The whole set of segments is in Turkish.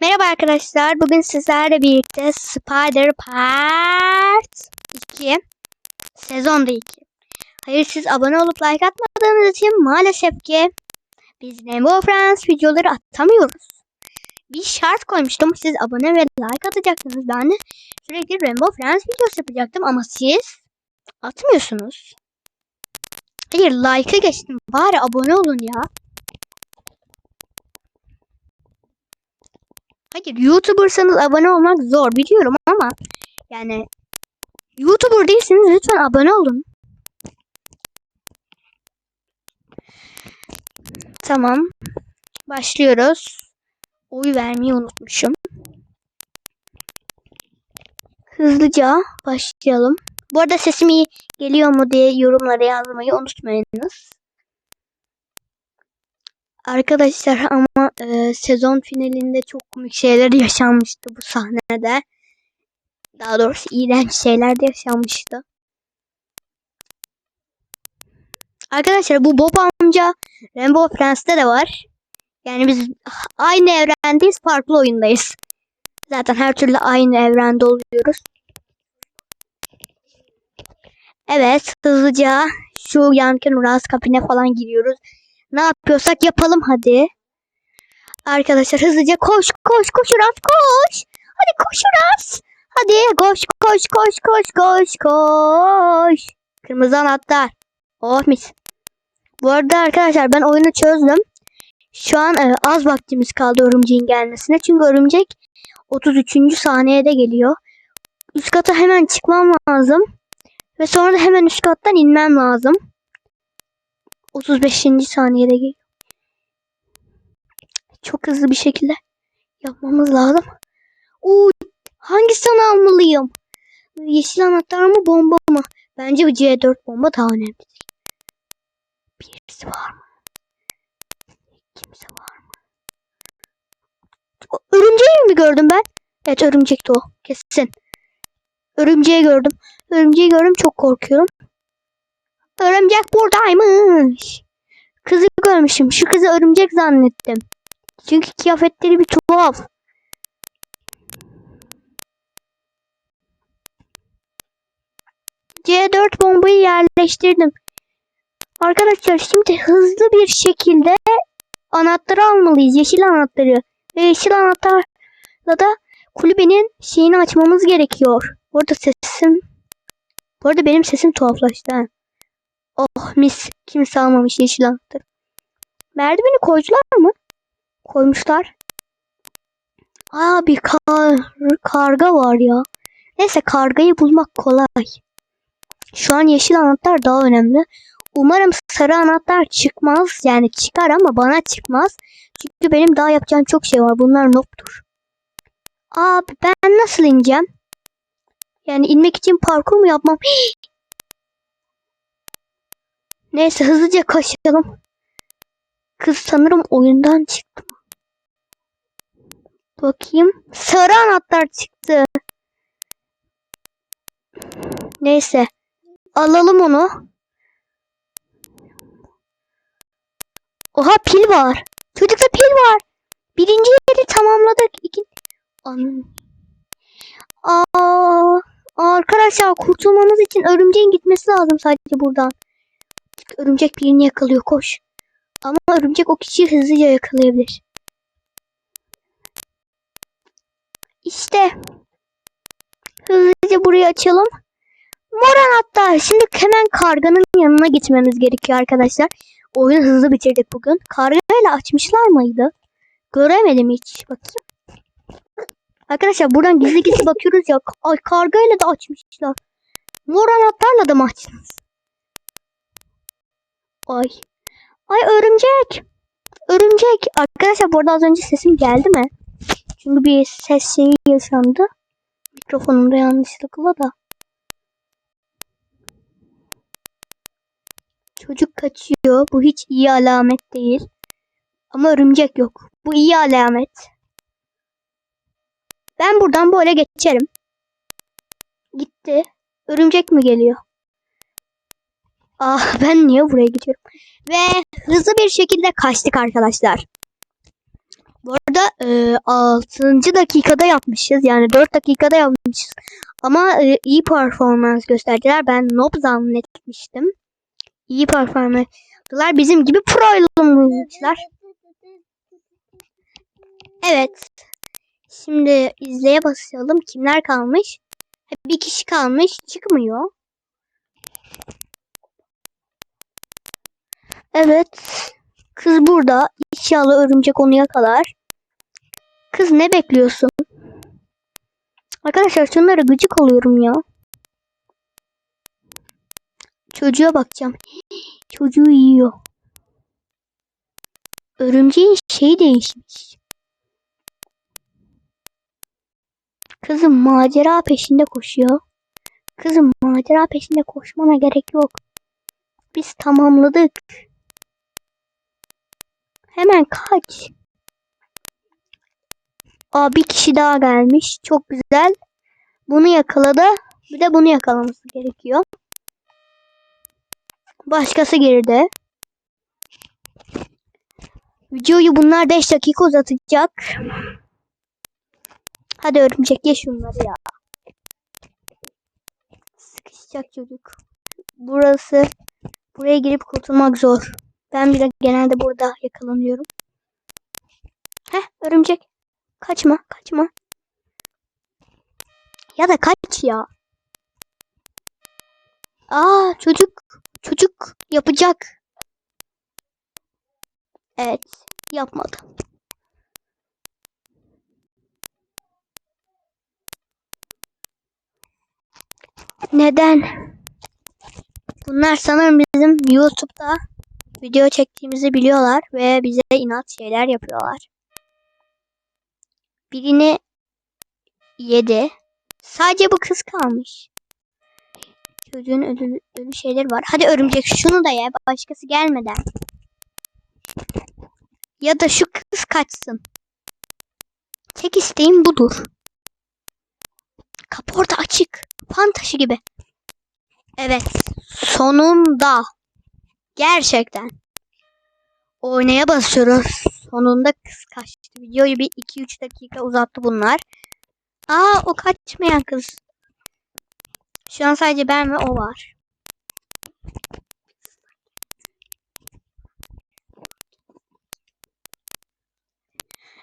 Merhaba arkadaşlar. Bugün sizlerle birlikte Spider Part 2 sezonda 2. Hayır siz abone olup like atmadığınız için maalesef ki biz Rainbow Friends videoları atamıyoruz. Bir şart koymuştum. Siz abone ve like atacaksınız. Ben de sürekli Rainbow Friends videosu yapacaktım ama siz atmıyorsunuz. Hayır like'ı geçtim. Bari abone olun ya. Hayır YouTuber'sanız abone olmak zor biliyorum ama yani YouTuber değilseniz lütfen abone olun. Tamam. Başlıyoruz. Oy vermeyi unutmuşum. Hızlıca başlayalım. Bu arada sesim iyi geliyor mu diye yorumlara yazmayı unutmayınız. Arkadaşlar ama e, sezon finalinde çok komik şeyler yaşanmıştı bu sahnede. Daha doğrusu iğrenç şeyler de yaşanmıştı. Arkadaşlar bu Bob amca Rainbow Friends'te de var. Yani biz aynı evrendeyiz, farklı oyundayız. Zaten her türlü aynı evrende oluyoruz. Evet, hızlıca şu Yanken Uraz kapine falan giriyoruz. Ne yapıyorsak yapalım hadi. Arkadaşlar hızlıca koş koş koş Uras koş. Hadi koş Uras. Hadi koş koş koş koş koş koş. Kırmızı anahtar. Oh mis. Bu arada arkadaşlar ben oyunu çözdüm. Şu an e, az vaktimiz kaldı örümceğin gelmesine. Çünkü örümcek 33. saniyede geliyor. Üst kata hemen çıkmam lazım. Ve sonra da hemen üst kattan inmem lazım. 35. saniyede geliyor. Çok hızlı bir şekilde yapmamız lazım. Uy, hangisini almalıyım? Yeşil anahtar mı bomba mı? Bence bu C4 bomba daha önemli. Birisi var mı? Kimse var mı? O, örümceği mi gördüm ben? Evet örümcekti o. Kesin. Örümceği gördüm. Örümceği gördüm çok korkuyorum. Örümcek buradaymış. Kızı görmüşüm. Şu kızı örümcek zannettim. Çünkü kıyafetleri bir tuhaf. C4 bombayı yerleştirdim. Arkadaşlar şimdi hızlı bir şekilde anahtarı almalıyız. Yeşil anahtarı. Ve yeşil anahtarla da kulübenin şeyini açmamız gerekiyor. Burada sesim... Bu arada benim sesim tuhaflaştı. Ha. Oh mis. Kimse almamış yeşil anahtarı. Merdiveni koydular mı? Koymuşlar. Aa bir kar, karga var ya. Neyse kargayı bulmak kolay. Şu an yeşil anahtar daha önemli. Umarım sarı anahtar çıkmaz. Yani çıkar ama bana çıkmaz. Çünkü benim daha yapacağım çok şey var. Bunlar noktur. Abi ben nasıl ineceğim? Yani inmek için parkur mu yapmam? Neyse hızlıca koşalım. Kız sanırım oyundan çıktı. Bakayım. Sarı anahtar çıktı. Neyse. Alalım onu. Oha pil var. Çocukta pil var. Birinci yeri tamamladık. İki... An... Aa, arkadaşlar kurtulmamız için örümceğin gitmesi lazım sadece buradan. Örümcek birini yakalıyor koş. Ama örümcek o kişiyi hızlıca yakalayabilir. İşte. Hızlıca burayı açalım. Mor anahtar. Şimdi hemen karganın yanına gitmemiz gerekiyor arkadaşlar. Oyunu hızlı bitirdik bugün. Kargayla açmışlar mıydı? Göremedim hiç. Bakayım. Arkadaşlar buradan gizli gizli bakıyoruz ya. Ay kargayla da açmışlar. Mor anahtarla da mı açtınız? Ay. Ay örümcek. Örümcek. Arkadaşlar burada az önce sesim geldi mi? Çünkü bir ses şeyi yaşandı. Mikrofonumda yanlışlıkla da. Çocuk kaçıyor. Bu hiç iyi alamet değil. Ama örümcek yok. Bu iyi alamet. Ben buradan böyle geçerim. Gitti. Örümcek mi geliyor? Ah ben niye buraya gidiyorum? Ve hızlı bir şekilde kaçtık arkadaşlar. Bu arada e, 6. dakikada yapmışız. Yani 4 dakikada yapmışız. Ama e, iyi performans gösterdiler. Ben noob zannetmiştim. İyi performans yaptılar. Bizim gibi pro'ylamışlar. Evet. Şimdi izleye basalım. Kimler kalmış? Bir kişi kalmış. Çıkmıyor. Evet. Kız burada. İnşallah örümcek onu yakalar. Kız ne bekliyorsun? Arkadaşlar şunlara gıcık oluyorum ya. Çocuğa bakacağım. Çocuğu yiyor. Örümceğin şeyi değişmiş. Kızım macera peşinde koşuyor. Kızım macera peşinde koşmana gerek yok. Biz tamamladık. Hemen kaç. Aa bir kişi daha gelmiş. Çok güzel. Bunu yakaladı. Bir de bunu yakalaması gerekiyor. Başkası geride. Videoyu bunlar 5 dakika uzatacak. Hadi örümcek ye şunları ya. Sıkışacak çocuk. Burası. Buraya girip kurtulmak zor. Ben bile genelde burada yakalanıyorum. Heh örümcek. Kaçma kaçma. Ya da kaç ya. Aa çocuk. Çocuk yapacak. Evet yapmadı. Neden? Bunlar sanırım bizim YouTube'da video çektiğimizi biliyorlar ve bize inat şeyler yapıyorlar. Birini yedi. Sadece bu kız kalmış. Çocuğun ölü, ölü şeyleri var. Hadi örümcek şunu da ye. Başkası gelmeden. Ya da şu kız kaçsın. Tek isteğim budur. Kapı orada açık. Fan gibi. Evet. Sonunda. Gerçekten. Oynaya basıyoruz. Sonunda kız kaçtı. Videoyu bir 2-3 dakika uzattı bunlar. Aa o kaçmayan kız. Şu an sadece ben ve o var.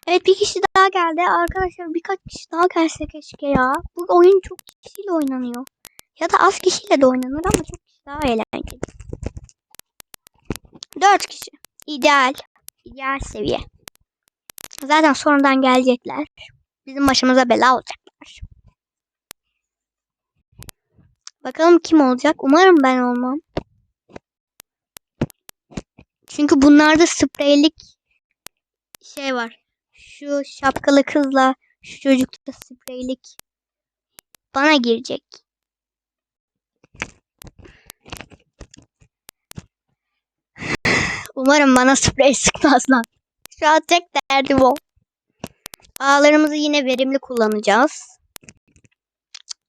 Evet bir kişi daha geldi. Arkadaşlar birkaç kişi daha gelse keşke ya. Bu oyun çok kişiyle oynanıyor. Ya da az kişiyle de oynanır ama çok kişi daha eğlenceli. Dört kişi. İdeal. İdeal seviye. Zaten sonradan gelecekler. Bizim başımıza bela olacaklar. Bakalım kim olacak? Umarım ben olmam. Çünkü bunlarda spreylik şey var. Şu şapkalı kızla şu çocukta spreylik bana girecek. Umarım bana sprey sıkmazlar. Şu an tek derdim o. Ağlarımızı yine verimli kullanacağız.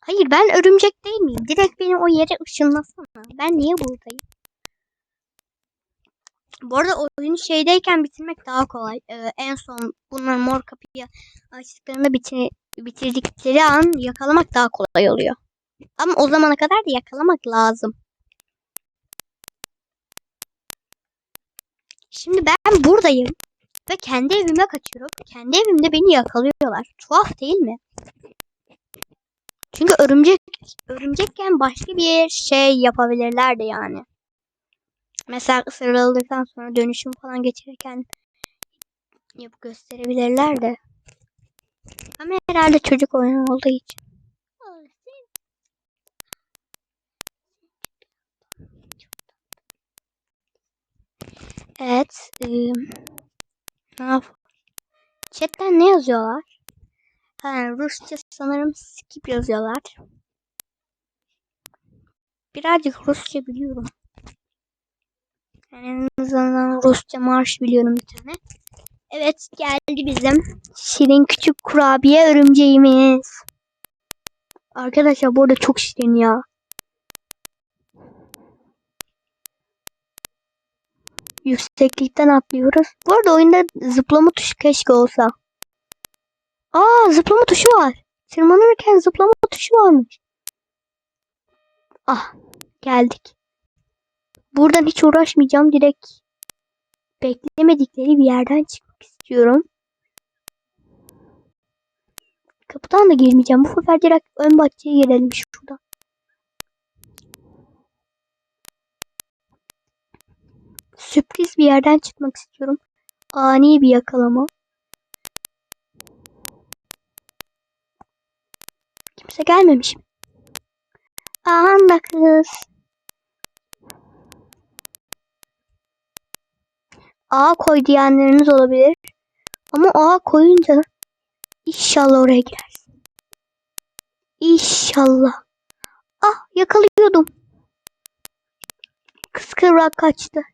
Hayır ben örümcek değil miyim? Direkt beni o yere ışınlasana. Ben niye buradayım? Bu arada oyunu şeydeyken bitirmek daha kolay. Ee, en son bunlar mor kapıyı açtıklarında bitir bitirdikleri an yakalamak daha kolay oluyor. Ama o zamana kadar da yakalamak lazım. Şimdi ben buradayım ve kendi evime kaçıyorum. Kendi evimde beni yakalıyorlar. Tuhaf değil mi? Çünkü örümcek örümcekken başka bir şey yapabilirlerdi yani. Mesela ısırıldıktan sonra dönüşüm falan geçirirken yapıp gösterebilirler de. Ama herhalde çocuk oyunu olduğu için. Evet. E, ne yap? Chatten ne yazıyorlar? Ha, Rusça sanırım skip yazıyorlar. Birazcık Rusça biliyorum. Yani en azından Rusça marş biliyorum bir tane. Evet geldi bizim şirin küçük kurabiye örümceğimiz. Arkadaşlar bu arada çok şirin ya. Yükseklikten atlıyoruz. Bu arada oyunda zıplama tuşu keşke olsa. Aa zıplama tuşu var. Tırmanırken zıplama tuşu varmış. Ah geldik. Buradan hiç uğraşmayacağım. Direkt beklemedikleri bir yerden çıkmak istiyorum. Kapıdan da girmeyeceğim. Bu sefer direkt ön bahçeye girelim şuradan. Sürpriz bir yerden çıkmak istiyorum. Ani bir yakalama. Kimse gelmemiş. Aha da kız. A koy diyenleriniz olabilir. Ama A koyunca inşallah oraya girersin. İnşallah. Ah yakalıyordum. Kız kıvrak kaçtı.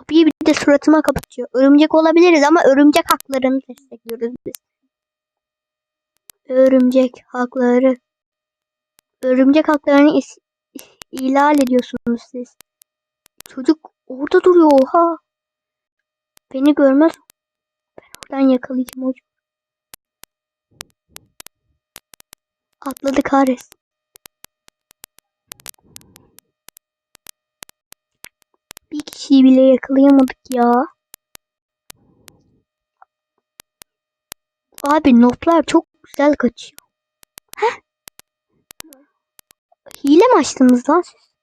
Kapıyı bir de suratıma kapatıyor. Örümcek olabiliriz ama örümcek haklarını destekliyoruz biz. Örümcek hakları. Örümcek haklarını is- ihlal ediyorsunuz siz. Çocuk orada duruyor oha. Beni görmez. Ben oradan yakalayacağım hocam. Atladı kahretsin. Bir kişiyi bile yakalayamadık ya. Abi noplar çok güzel kaçıyor. Heh. Hile mi açtınız lan siz?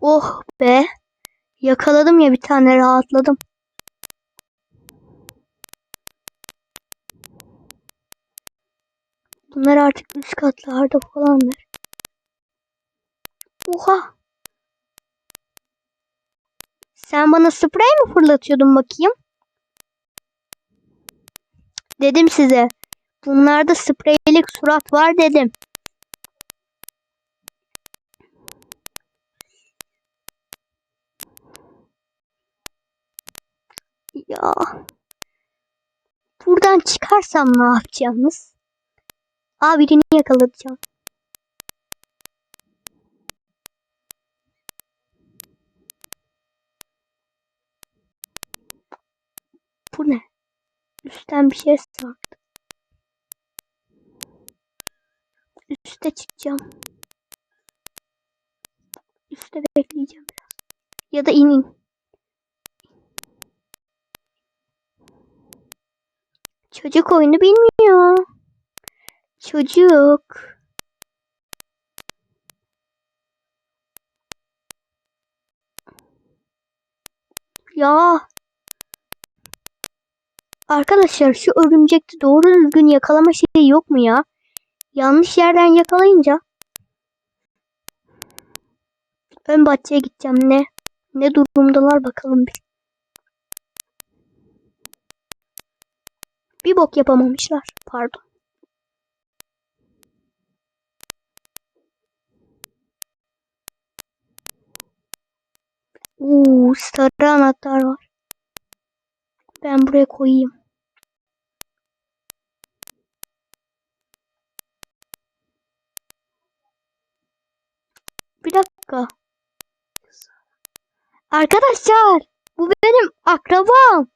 Oh be. Yakaladım ya bir tane rahatladım. Bunlar artık üst katlarda falanlar. Oha. Sen bana sprey mi fırlatıyordun bakayım? Dedim size. Bunlarda spreylik surat var dedim. Ya. Buradan çıkarsam ne yapacaksınız? Aa birini yakalatacağım. Bu ne? Üstten bir şey sarktı. Üste çıkacağım. Üste bekleyeceğim biraz. Ya da inin. Çocuk oyunu bilmiyor. Çocuk. Ya. Arkadaşlar şu örümcekte doğru düzgün yakalama şeyi yok mu ya? Yanlış yerden yakalayınca. Ön bahçeye gideceğim ne? Ne durumdalar bakalım bir. Bir bok yapamamışlar. Pardon. Uuu sarı anahtar var. Ben buraya koyayım. Dakika. Arkadaşlar bu benim akrabam.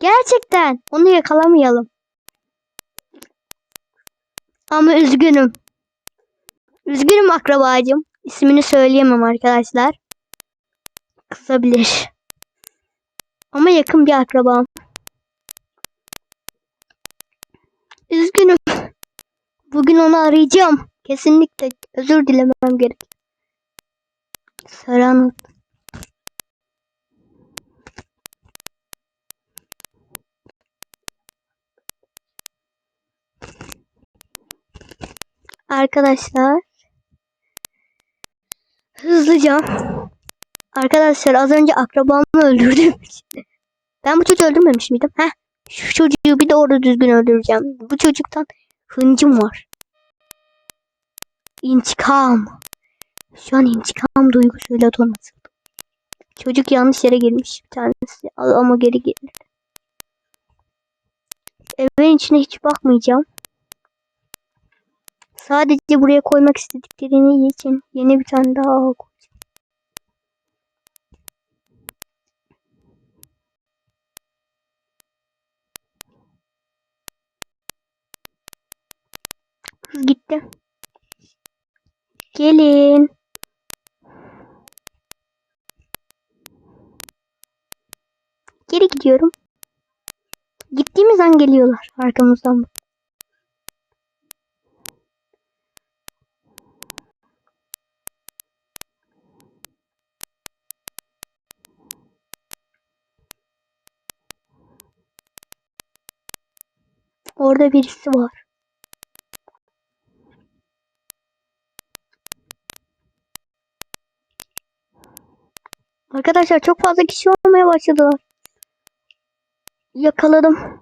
Gerçekten onu yakalamayalım. Ama üzgünüm. Üzgünüm akrabacım. İsmini söyleyemem arkadaşlar. Kızabilir. Ama yakın bir akrabam. Üzgünüm. Bugün onu arayacağım. Kesinlikle özür dilemem gerek. Saran. Arkadaşlar. Hızlıca. Arkadaşlar az önce akrabamı öldürdüm. Ben bu çocuğu öldürmemiş miydim? Heh. Şu çocuğu bir doğru düzgün öldüreceğim. Bu çocuktan hıncım var. İntikam. Şu an intikam duygusuyla donatıldım. Çocuk yanlış yere girmiş bir tanesi. Al ama geri gelir. Evin içine hiç bakmayacağım. Sadece buraya koymak istediklerini için yeni bir tane daha koyacağım. Gitti. Gelin. Geri gidiyorum. Gittiğimiz an geliyorlar arkamızdan. Orada birisi var. Arkadaşlar çok fazla kişi olmaya başladılar. Yakaladım.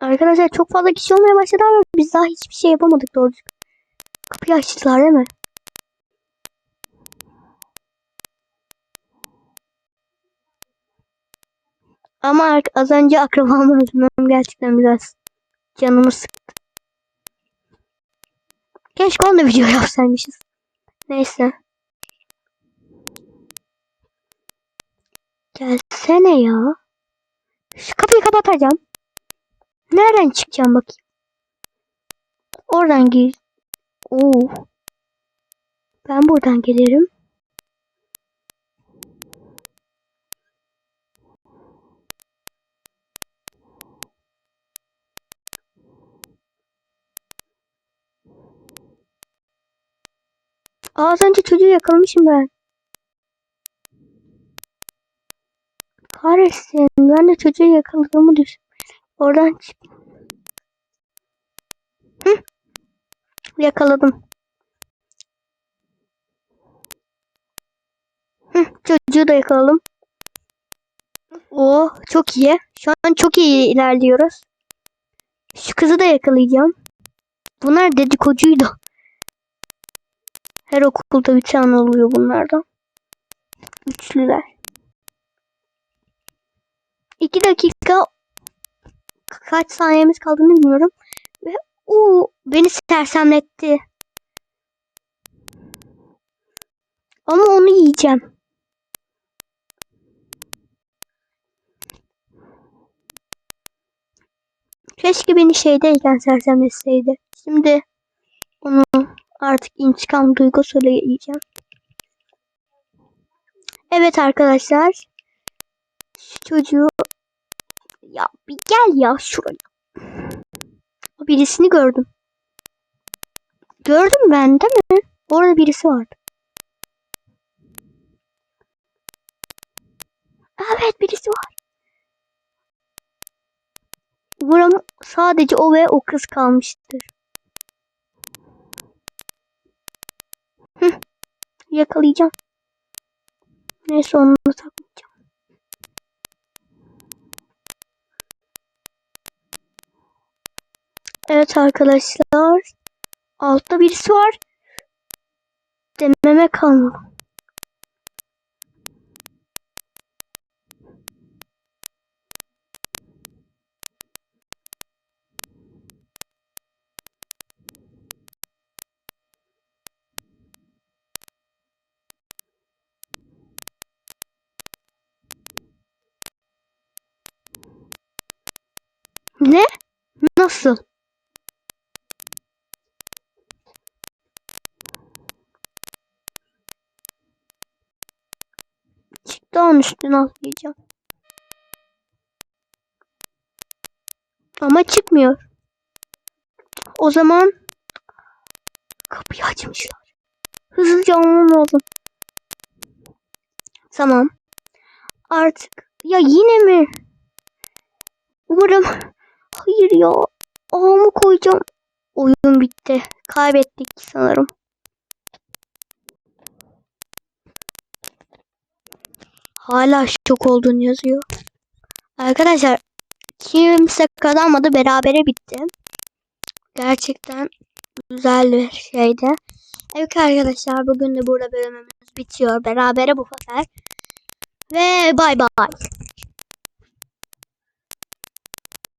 Arkadaşlar çok fazla kişi olmaya başladı ama biz daha hiçbir şey yapamadık doğru. Kapıyı açtılar değil mi? Ama az önce akrabamı öldürmem gerçekten biraz canımı sıktı. Keşke onu da video yapsaymışız. Neyse. Gelsene ya. Şu kapıyı kapatacağım. Nereden çıkacağım bakayım. Oradan gir. Oo. Ben buradan gelirim. Az önce çocuğu yakalamışım ben. Kahretsin. Ben de çocuğu yakaladığımı düşün. Oradan çık. Hı? Yakaladım. Hı, çocuğu da yakaladım. Oo, çok iyi. Şu an çok iyi ilerliyoruz. Şu kızı da yakalayacağım. Bunlar dedikoduydu. Her okulda bir tane oluyor bunlardan. Üçlüler. İki dakika kaç saniyemiz kaldığını bilmiyorum. Ve o beni sersemletti. Ama onu yiyeceğim. Keşke beni şeydeyken sersemletseydi. Şimdi onu artık intikam duygusuyla yiyeceğim. Evet arkadaşlar. Şu çocuğu ya bir gel ya şuraya. Birisini gördüm. Gördüm ben değil mi? Orada birisi vardı. Evet birisi var. Buram sadece o ve o kız kalmıştır. Hı, yakalayacağım. Neyse onu da takmayacağım. Evet arkadaşlar. Altta birisi var. Dememe kalmadı. Ne? Nasıl? Onun üstüne atlayacağım. Ama çıkmıyor. O zaman kapıyı açmışlar. Hızlıca almam lazım. Tamam. Artık ya yine mi? Umarım hayır ya. Ağımı koyacağım. Oyun bitti. Kaybettik sanırım. Hala şok olduğunu yazıyor. Arkadaşlar kimse kazanmadı. Berabere bitti. Gerçekten güzel bir şeydi. Evet arkadaşlar bugün de burada bölümümüz bitiyor. Berabere bu sefer. Ve bay bay.